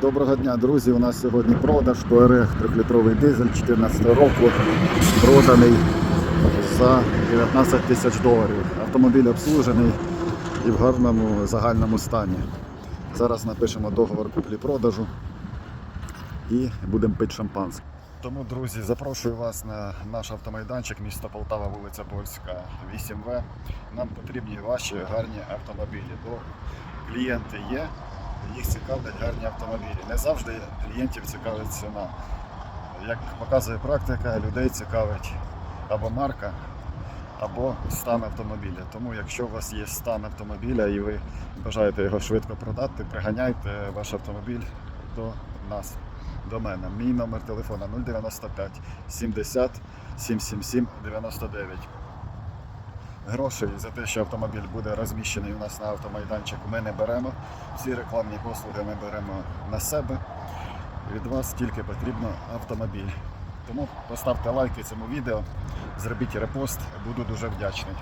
Доброго дня, друзі. У нас сьогодні продаж Touareg 3-літровий дизель 14 року, проданий за 19 тисяч доларів. Автомобіль обслужений і в гарному загальному стані. Зараз напишемо договор куплі-продажу і будемо пити шампанське. Тому, друзі, запрошую вас на наш автомайданчик, місто Полтава, вулиця Польська, 8В. Нам потрібні ваші гарні автомобілі. Бо клієнти є, їх цікавлять гарні автомобілі. Не завжди клієнтів цікавить ціна. Як показує практика, людей цікавить або марка, або стан автомобіля. Тому якщо у вас є стан автомобіля і ви бажаєте його швидко продати, приганяйте ваш автомобіль до нас, до мене. Мій номер телефона 095 70 777 99. Грошей за те, що автомобіль буде розміщений у нас на автомайданчику, ми не беремо. Всі рекламні послуги ми беремо на себе. Від вас тільки потрібно автомобіль. Тому поставте лайки цьому відео, зробіть репост, буду дуже вдячний.